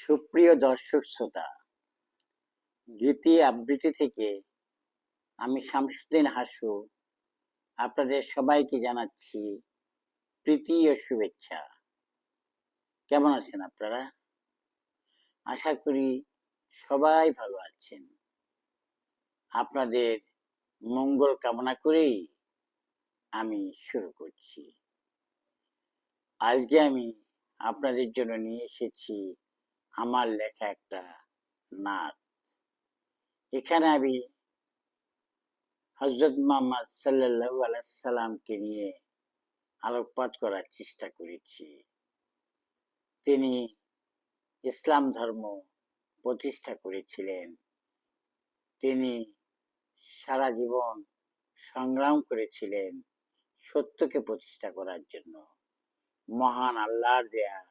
সুপ্রিয় দর্শক শ্রোতা গীতি আবৃত্তি থেকে আমি শামসুদ্দিন হাসু আপনাদের সবাইকে জানাচ্ছি প্রীতি ও শুভেচ্ছা। কেমন আছেন আপনারা? আশা করি সবাই ভালো আছেন। আপনাদের মঙ্গল কামনা করেই আমি শুরু করছি। আজকে আমি আপনাদের জন্য নিয়ে এসেছি আমার লেখা একটা নাত। এখানে আমি হজরত মোহাম্মদ সাল্লাল্লাহু আলাইহি সাল্লামকে নিয়ে আলোকপাত করার চেষ্টা করেছি। তিনি ইসলাম ধর্ম প্রতিষ্ঠা করেছিলেন। তিনি সারা জীবন সংগ্রাম করেছিলেন সত্যকে প্রতিষ্ঠা করার জন্য। মহান আল্লাহর দেয়া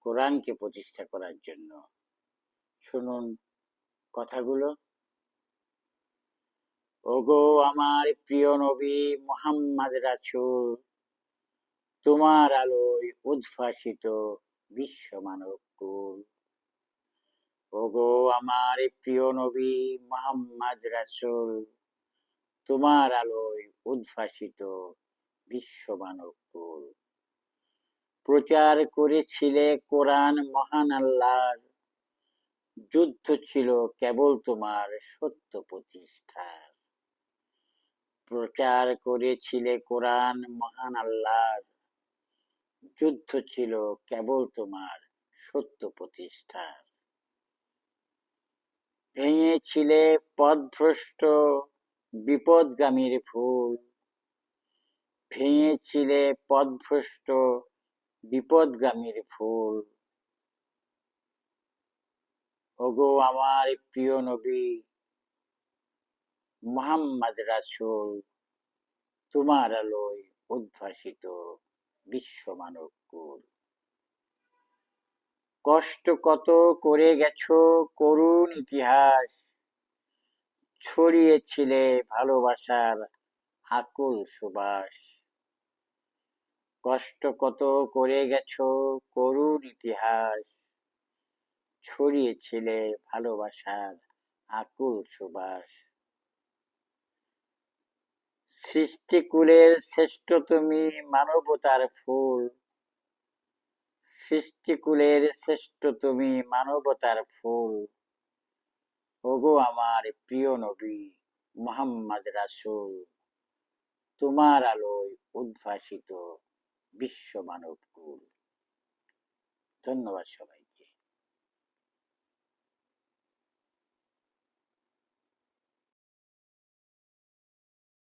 কোরআনকে প্রতিষ্ঠা করার জন্য। শুনুন কথাগুলো। ওগো আমার প্রিয় নবী মোহাম্মদ রাসূল, তোমার আলোয় উদ্ভাসিত বিশ্ব মানব কুল। ওগো আমার প্রিয় নবী মোহাম্মদ রাসূল, তোমার আলোয় উদ্ভাসিত বিশ্ব মানব কুল। প্রচার করেছিলে কোরআন মহান আল্লাহর। যুদ্ধ ছিল কেবল তোমার সত্য প্রতিষ্ঠার। প্রচার করেছিলে কোরআন মহান আল্লাহর। যুদ্ধ ছিল কেবল তোমার সত্য প্রতিষ্ঠার। ভেঙেছিলে পথভ্রষ্ট বিপদগামীর ফুল। ভেঙেছিলে পথভ্রষ্ট বিপদগামীর ফুল। ওগো আমার প্রিয় নবী, মোহাম্মদ রাসূল, তোমার আলোয় উদ্ভাসিত বিশ্ব মানব কুল। কষ্ট কত করে গেছ, করুণ ইতিহাস। ছড়িয়েছিলে ভালোবাসার আকুল সুবাস। কষ্ট কত করে গেছো? করুণ ইতিহাস। ছড়িয়েছিলে ভালোবাসার আকুল সুবাস। সৃষ্টিকুলের শ্রেষ্ঠ তুমি মানবতার ফুল। সৃষ্টিকুলের শ্রেষ্ঠ তুমি মানবতার ফুল। ওগো আমার প্রিয় নবী মোহাম্মদ রাসুল, তোমার আলোয় উদ্ভাসিত। বিশ্ব মানব কুল। ধন্যবাদ সবাই